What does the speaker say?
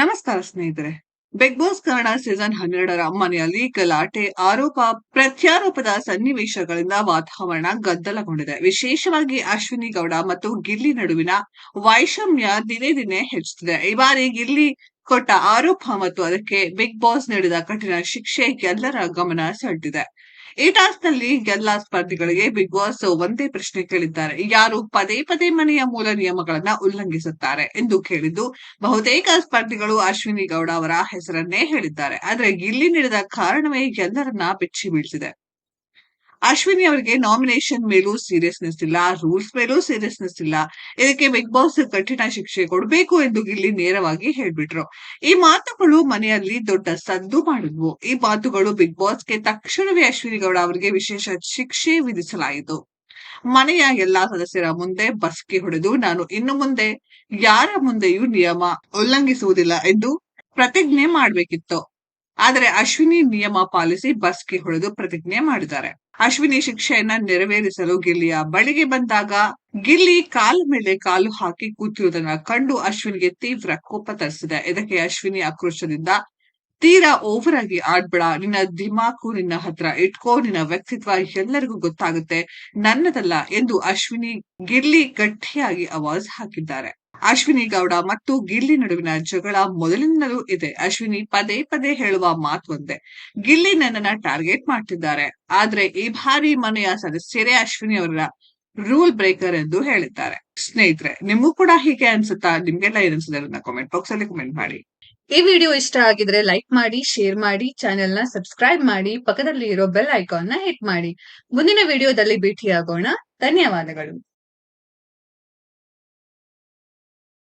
ನಮಸ್ಕಾರ ಸ್ನೇಹಿತರೆ. Big boss Kannada season ಹನ್ನೆರಡರ ಮನೆಯಲ್ಲಿ ಗಲಾಟೆ ಆರೋಪ ಪ್ರತ್ಯಾರೋಪದ ಸನ್ನಿವೇಶಗಳಿಂದ ವಾತಾವರಣ ಗದ್ದಲಗೊಂಡಿದೆ. ವಿಶೇಷವಾಗಿ ಅಶ್ವಿನಿ ಗೌಡ ಮತ್ತು ಗಿಲ್ಲಿ ನಡುವಿನ ವೈಷಮ್ಯ ದಿನೇ ದಿನೇ ಹೆಚ್ಚುತ್ತಿದೆ. ಈ ಬಾರಿ ಗಿಲ್ಲಿ ಕೊಟ್ಟ ಆರೋಪ ಮತ್ತು ಅದಕ್ಕೆ ಬಿಗ್ ಬಾಸ್ ನೀಡಿದ ಕಠಿಣ ಶಿಕ್ಷೆ ಎಲ್ಲರ ಗಮನ ಸೆಳೆದಿದೆ. ಈ ಟಾಸ್ಕ್ನಲ್ಲಿ ಎಲ್ಲ ಸ್ಪರ್ಧಿಗಳಿಗೆ ಬಿಗ್ ಬಾಸ್ ಒಂದೇ ಪ್ರಶ್ನೆ ಕೇಳಿದ್ದಾರೆ. ಯಾರು ಪದೇ ಪದೇ ಮನೆಯ ಮೂಲ ನಿಯಮಗಳನ್ನ ಉಲ್ಲಂಘಿಸುತ್ತಾರೆ ಎಂದು ಕೇಳಿದ್ದು ಬಹುತೇಕ ಸ್ಪರ್ಧಿಗಳು ಅಶ್ವಿನಿ ಗೌಡ ಅವರ ಹೆಸರನ್ನೇ ಹೇಳಿದ್ದಾರೆ. ಆದ್ರೆ ಇಲ್ಲಿ ನೀಡಿದ ಕಾರಣವೇ ಎಲ್ಲರನ್ನ ಬೆಚ್ಚಿ ಬೀಳ್ತಿದೆ ಅಶ್ವಿನಿ ಅವರಿಗೆ ನಾಮಿನೇಷನ್ ಮೇಲೂ ಸೀರಿಯಸ್ನೆಸ್ ಇಲ್ಲ ರೂಲ್ಸ್ ಮೇಲೂ ಸೀರಿಯಸ್ನೆಸ್ ಇಲ್ಲ. ಇದಕ್ಕೆ ಬಿಗ್ ಬಾಸ್ ಕಠಿಣ ಶಿಕ್ಷೆ ಕೊಡಬೇಕು ಎಂದು ಇಲ್ಲಿ ನೇರವಾಗಿ ಹೇಳ್ಬಿಟ್ರು. ಈ ಮಾತುಗಳು ಮನೆಯಲ್ಲಿ ದೊಡ್ಡ ಸದ್ದು ಮಾಡಿದ್ವು. ಈ ಮಾತುಗಳು ಬಿಗ್ ಬಾಸ್ಗೆ ತಕ್ಷಣವೇ ಅಶ್ವಿನಿ ಗೌಡ ಅವರಿಗೆ ವಿಶೇಷ ಶಿಕ್ಷೆ ವಿಧಿಸಲಾಯಿತು. ಮನೆಯ ಎಲ್ಲಾ ಸದಸ್ಯರ ಮುಂದೆ ಬಸ್ಕಿ ಹೊಡೆದು, ನಾನು ಇನ್ನು ಮುಂದೆ ಯಾರ ಮುಂದೆಯೂ ನಿಯಮ ಉಲ್ಲಂಘಿಸುವುದಿಲ್ಲ ಎಂದು ಪ್ರತಿಜ್ಞೆ ಮಾಡಬೇಕಿತ್ತು. ಆದರೆ ಅಶ್ವಿನಿ ನಿಯಮ ಪಾಲಿಸಿ ಬಸ್ಗೆ ಹೊಡೆದು ಪ್ರತಿಜ್ಞೆ ಮಾಡಿದ್ದಾರೆ. ಅಶ್ವಿನಿ ಶಿಕ್ಷೆಯನ್ನ ನೆರವೇರಿಸಲು ಗಿಲ್ಲಿಯ ಬಳಿಗೆ ಬಂದಾಗ ಗಿಲ್ಲಿ ಕಾಲ ಮೇಲೆ ಕಾಲು ಹಾಕಿ ಕೂತಿರುವುದನ್ನ ಕಂಡು ಅಶ್ವಿನಿಗೆ ತೀವ್ರ ಕೋಪ ತರಿಸಿದೆ. ಇದಕ್ಕೆ ಅಶ್ವಿನಿ ಆಕ್ರೋಶದಿಂದ, ತೀರಾ ಓವರ್ ಆಗಿ ಆಡ್ಬೇಡ. ನಿನ್ನ ದಿಮಾಕು ನಿನ್ನ ಹತ್ರ ಇಟ್ಕೋ. ನಿನ್ನ ವ್ಯಕ್ತಿತ್ವ ಎಲ್ಲರಿಗೂ ಗೊತ್ತಾಗುತ್ತೆ. ನನ್ನದಲ್ಲ ಎಂದು ಅಶ್ವಿನಿ ಗಿಲ್ಲಿ ಗಟ್ಟಿಯಾಗಿ ಅವಾಜ್ ಹಾಕಿದ್ದಾರೆ. ಅಶ್ವಿನಿ ಗೌಡ ಮತ್ತು ಗಿಲ್ಲಿ ನಡುವಿನ ಜಗಳ ಮೊದಲಿನಿಂದಲೂ ಇದೆ. ಅಶ್ವಿನಿ ಪದೇ ಪದೇ ಹೇಳುವ ಮಾತು ಒಂದೇ. ಗಿಲ್ಲಿ ನನ್ನನ್ನ ಟಾರ್ಗೆಟ್ ಮಾಡ್ತಿದ್ದಾರೆ. ಆದ್ರೆ ಈ ಬಾರಿ ಮನೆಯ ಸದಸ್ಯರೇ ಅಶ್ವಿನಿ ಅವರ ರೂಲ್ ಬ್ರೇಕರ್ ಎಂದು ಹೇಳಿದ್ದಾರೆ. ಸ್ನೇಹಿತರೆ, ನಿಮಗೂ ಕೂಡ ಹೀಗೆ ಅನ್ಸುತ್ತಾ? ನಿಮ್ಗೆಲ್ಲ ಏನ್ ಅನ್ಸುತ್ತೆ ಅದನ್ನ ಕಾಮೆಂಟ್ ಬಾಕ್ಸ್ ಅಲ್ಲಿ ಕಮೆಂಟ್ ಮಾಡಿ. ಈ ವಿಡಿಯೋ ಇಷ್ಟ ಆಗಿದ್ರೆ ಲೈಕ್ ಮಾಡಿ ಶೇರ್ ಮಾಡಿ ಚಾನೆಲ್ನ ಸಬ್ಸ್ಕ್ರೈಬ್ ಮಾಡಿ ಪಕ್ಕದಲ್ಲಿ ಇರೋ ಬೆಲ್ ಐಕಾನ್ನ ಹಿಟ್ ಮಾಡಿ. ಮುಂದಿನ ವಿಡಿಯೋದಲ್ಲಿ ಭೇಟಿಯಾಗೋಣ. ಧನ್ಯವಾದಗಳು.